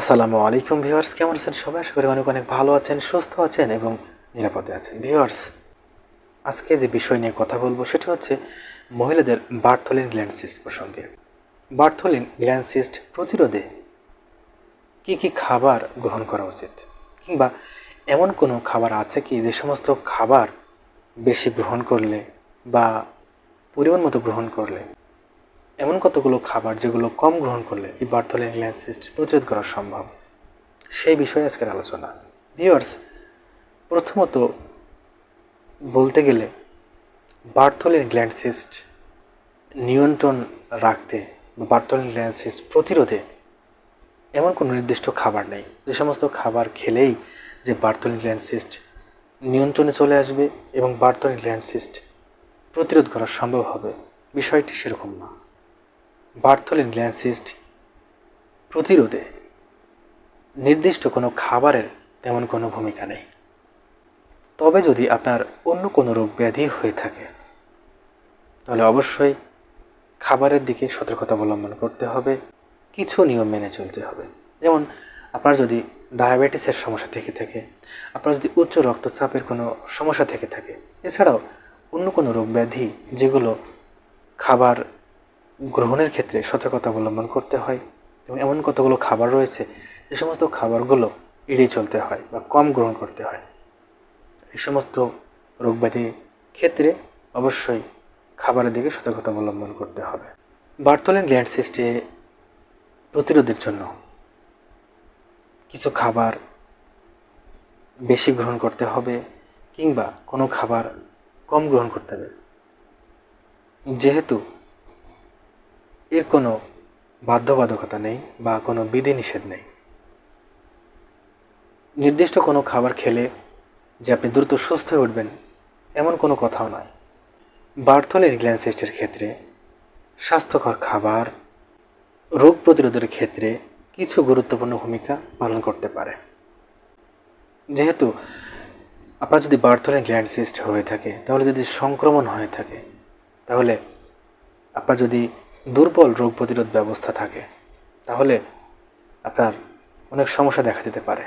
আসসালামু আলাইকুম ভিউয়ার্স, কেমন আছেন সবাই? আশা করি অনেক অনেক ভালো আছেন, সুস্থ আছেন এবং নিরাপদে আছেন। ভিউয়ার্স, আজকে যে বিষয় নিয়ে কথা বলব সেটা হচ্ছে মহিলাদের বার্থলিন গ্ল্যান্সিস্ট প্রসঙ্গে। বার্থলিন গ্ল্যান্সিস্ট প্রতিরোধে কি কি খাবার গ্রহণ করা উচিত? কিংবা এমন কোনো খাবার আছে কি যে সমস্ত খাবার বেশি গ্রহণ করলে বা পরিমাণ মতো গ্রহণ করলে এমন কতগুলো খাবার যেগুলো কম গ্রহণ করলে এই বার্থলিন গ্ল্যান্সিস্ট প্রতিরোধ করা সম্ভব? সেই বিষয়ে আজকের আলোচনা। ভিওয়ার্স প্রথমত বলতে গেলে বার্থলিন গ্ল্যান্ডসিস্ট নিয়ন্ত্রণ রাখতে বা বার্থলিন গ্ল্যান্ডসিস্ট প্রতিরোধে এমন কোনো নির্দিষ্ট খাবার নেই। যে সমস্ত খাবার খেলেই যে বার্থলিন গ্ল্যান্ডসিস্ট নিয়ন্ত্রণে চলে আসবে এবং বার্থলিন গ্ল্যান্ডসিস্ট প্রতিরোধ করা সম্ভব হবে। বিষয়টি সেরকম না। বার্থলিন গ্ল্যান্সিস্ট প্রতিরোধে নির্দিষ্ট কোনো খাবারের তেমন কোনো ভূমিকা নেই। তবে যদি আপনার অন্য কোনো রোগ ব্যাধি হয়ে থাকে, তাহলে অবশ্যই খাবারের দিকে সতর্কতা অবলম্বন করতে হবে। কিছু নিয়ম মেনে চলতে হবে। যেমন, আপনার যদি ডায়াবেটিসের সমস্যা থেকে থাকে, আপনার যদি উচ্চ রক্তচাপের কোনো সমস্যা থেকে থাকে, এছাড়াও অন্য কোনো রোগ ব্যাধি, যেগুলো খাবার গ্রহণের ক্ষেত্রে সতর্কতা অবলম্বন করতে হয় এবং এমন কতগুলো খাবার রয়েছে, যে সমস্ত খাবারগুলো এড়িয়ে চলতে হয় বা কম গ্রহণ করতে হয়। এই সমস্ত রোগব্যাধি ক্ষেত্রে অবশ্যই খাবারের দিকে সতর্কতা অবলম্বন করতে হবে। বার্থলিন গ্ল্যান্ড সিস্টে প্রতিরোধের জন্য কিছু খাবার বেশি গ্রহণ করতে হবে কিংবা কোনো খাবার কম গ্রহণ করতে হবে। যেহেতু এর কোনো বাধ্যবাধকতা নেই বা কোনো বিধিনিষেধ নেই। নির্দিষ্ট কোনো খাবার খেলে যে আপনি দ্রুত সুস্থ হয়ে উঠবেন, এমন কোনো কথাও নয়। বার্থলিন গ্ল্যান্সিস্টের ক্ষেত্রে, স্বাস্থ্যকর খাবার, রোগ প্রতিরোধের ক্ষেত্রে কিছু গুরুত্বপূর্ণ ভূমিকা পালন করতে পারে। যেহেতু আপনার যদি বার্থলিন গ্ল্যান্ডসিস্ট হয়ে থাকে, তাহলে যদি সংক্রমণ হয়ে থাকে, তাহলে আপনার যদি দুর্বল রোগ প্রতিরোধ ব্যবস্থা থাকে, তাহলে আপনার অনেক সমস্যা দেখা দিতে পারে।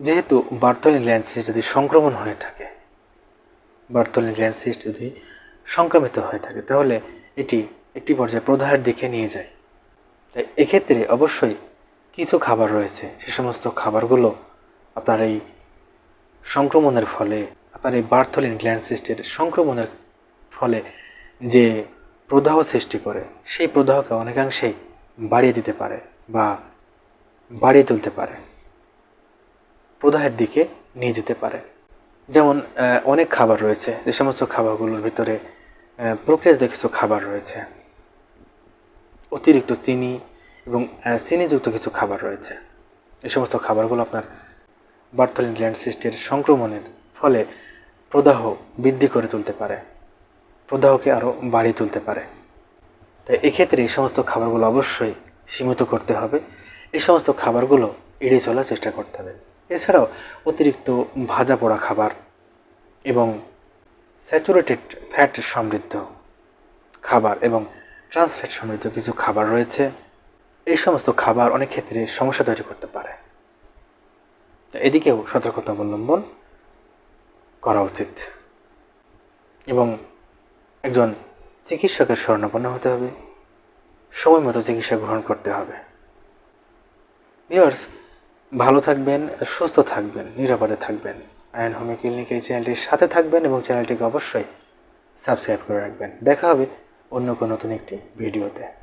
যেহেতু বার্থলিন গ্ল্যান্ডসিস্ট যদি সংক্রমণ হয়ে থাকে বার্থলিন গ্ল্যান্ডসিস্ট যদি সংক্রমিত হয়ে থাকে, তাহলে এটি একটি পর্যায়ে প্রদাহের দিকে নিয়ে যায়। তাই এক্ষেত্রে অবশ্যই কিছু খাবার রয়েছে, সে সমস্ত খাবারগুলো আপনার এই সংক্রমণের ফলে, আপনার এই বার্থলিন গ্ল্যান্ডসিস্টের সংক্রমণের ফলে যে প্রদাহ সৃষ্টি করে, সেই প্রদাহকে অনেকাংশেই বাড়িয়ে দিতে পারে বা বাড়িয়ে তুলতে পারে। প্রদাহের দিকে নিয়ে যেতে পারে। যেমন অনেক খাবার রয়েছে, যে সমস্ত খাবারগুলোর ভিতরে প্রক্রিয়াজাত কিছু খাবার রয়েছে। অতিরিক্ত চিনি এবং চিনিযুক্ত কিছু খাবার রয়েছে। এই সমস্ত খাবারগুলো আপনার বার্থলিন গ্ল্যান্ড সিস্টের সংক্রমণের ফলে প্রদাহ বৃদ্ধি করে তুলতে পারে। প্রদাহকে আরও বাড়িয়ে তুলতে পারে। তাই এক্ষেত্রে এই সমস্ত খাবারগুলো অবশ্যই সীমিত করতে হবে। এই সমস্ত খাবারগুলো এড়িয়ে চলার চেষ্টা করতে হবে। এছাড়াও অতিরিক্ত ভাজা পোড়া খাবার এবং স্যাচুরেটেড ফ্যাট সমৃদ্ধ খাবার এবং ট্রান্সফ্যাট সমৃদ্ধ কিছু খাবার রয়েছে। এই সমস্ত খাবার অনেক ক্ষেত্রে সমস্যা তৈরি করতে পারে। এদিকেও সতর্কতা অবলম্বন করা উচিত। এবং একজন চিকিৎসকের স্বর্ণপন্ন হতে হবে। সময় মতো চিকিৎসা গ্রহণ করতে হবে। ভিওর্স ভালো থাকবেন, সুস্থ থাকবেন, নিরাপদে থাকবেন। আয়ন হোমি ক্লিনিক এই চ্যানেলটির সাথে থাকবেন এবং চ্যানেলটিকে অবশ্যই সাবস্ক্রাইব করে রাখবেন। দেখা হবে অন্য কোনো নতুন একটি ভিডিওতে